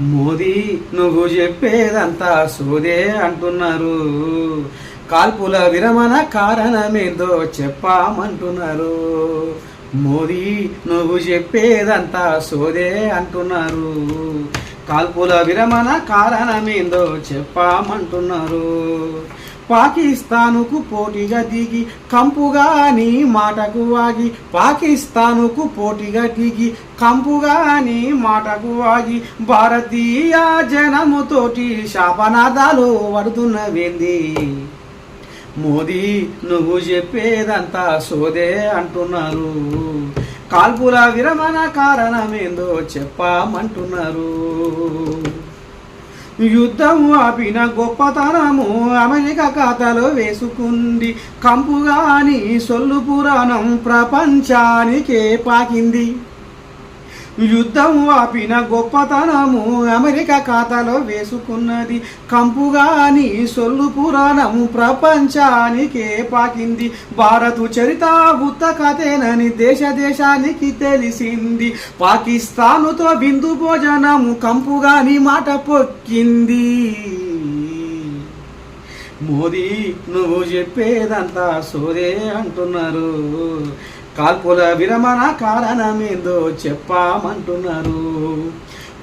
మోదీ నువ్వు చెప్పేదంతా సోదే అంటున్నారు. కాల్పుల విరమణ కారణమేందో చెప్పామంటున్నారు. మోదీ నువ్వు చెప్పేదంతా సోదే అంటున్నారు. కాల్పుల విరమణ కారణమేందో చెప్పామంటున్నారు. పాకిస్తానుకు పోటీగా దిగి కంపుగా నీ మాటకు వాగి పాకిస్తానుకు పోటీగా దిగి కంపుగా నీ మాటకు వాగి భారతీయ జనముతోటి శాపనాదాలు పడుతున్నవేంది? మోదీ నువ్వు చెప్పేదంతా సోదే అంటున్నారు. కాల్పుల విరమణ కారణమేందో చెప్పామంటున్నారు. యుద్ధం ఆపిన గొప్పతనము అమెరికా ఖాతాలో వేసుకుంది. కంపుగాని సొల్లు పురాణం ప్రపంచానికే పాకింది. యుద్ధం ఆపిన గొప్పతనము అమెరికా ఖాతాలో వేసుకున్నది. కంపుగాని సొల్లు పురాణం ప్రపంచానికే పాకింది. భారతు చరిత ఉత్త కథేనని దేశ దేశానికి తెలిసింది. పాకిస్తానుతో బిందు భోజనము కంపుగాని మాట పొక్కింది. మోదీ నువ్వు చెప్పేదంతా సోదే అంటున్నారు. కాల్పుల విరమణ కారణమేందో చెప్పామంటున్నారు.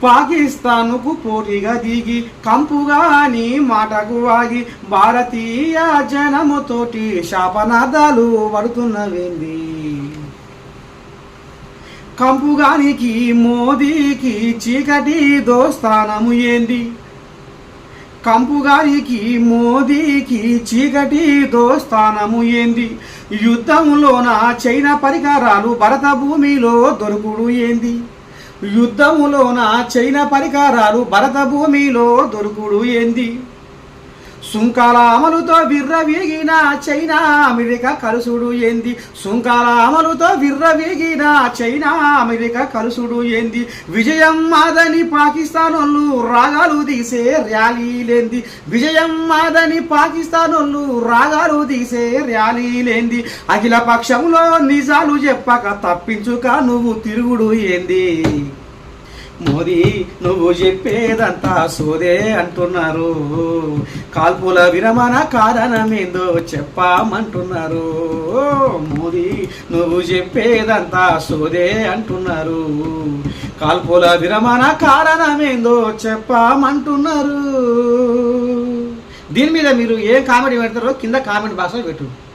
పాకిస్తాన్కు పోటీగా దిగి కంపుగాని మాటకు వాగి భారతీయ జనముతోటి శాపనాదాలు పడుతున్నవేంది? కంపుగానికి మోదీకి చీకటి దోస్తానము ఏంది? కంపుగారికి మోదీకి చీకటి దోస్తానము ఏంది? యుద్ధంలోన చైనా పరికరాలు భరత భూమిలో దొరుకుడు ఏంది? యుద్ధములోన చైనా పరికరాలు భరత భూమిలో దొరుకుడు ఏంది? సుంకాల అమలుతో విర్రవీగిన చైనా అమెరికా కలుసుడు ఏంది? సుంకాల అమలుతో విర్రవీగిన చైనా అమెరికా కలుసుడు ఏంది? విజయం మాదని పాకిస్తాన్ వాళ్ళు రాగాలు తీసే ర్యాలీలేంది విజయం మాదని పాకిస్తాన్ వాళ్ళు రాగాలు తీసే ర్యాలీలేంది అఖిల పక్షంలో నిజాలు చెప్పక తప్పించుక నువ్వు తిరుగుడు ఏంది? మోదీ నువ్వు చెప్పేదంతా సోదే అంటున్నారు. కాల్పుల విరమణ కారణమేందో చెప్పామంటున్నారు. మోదీ నువ్వు చెప్పేదంతా సోదే అంటున్నారు. కాల్పుల విరమణ కారణమేందో చెప్పామంటున్నారు. దీని మీద మీరు ఏ కామెడీ పెడతారో కింద కామెంట్ బాక్స్లో పెట్టు.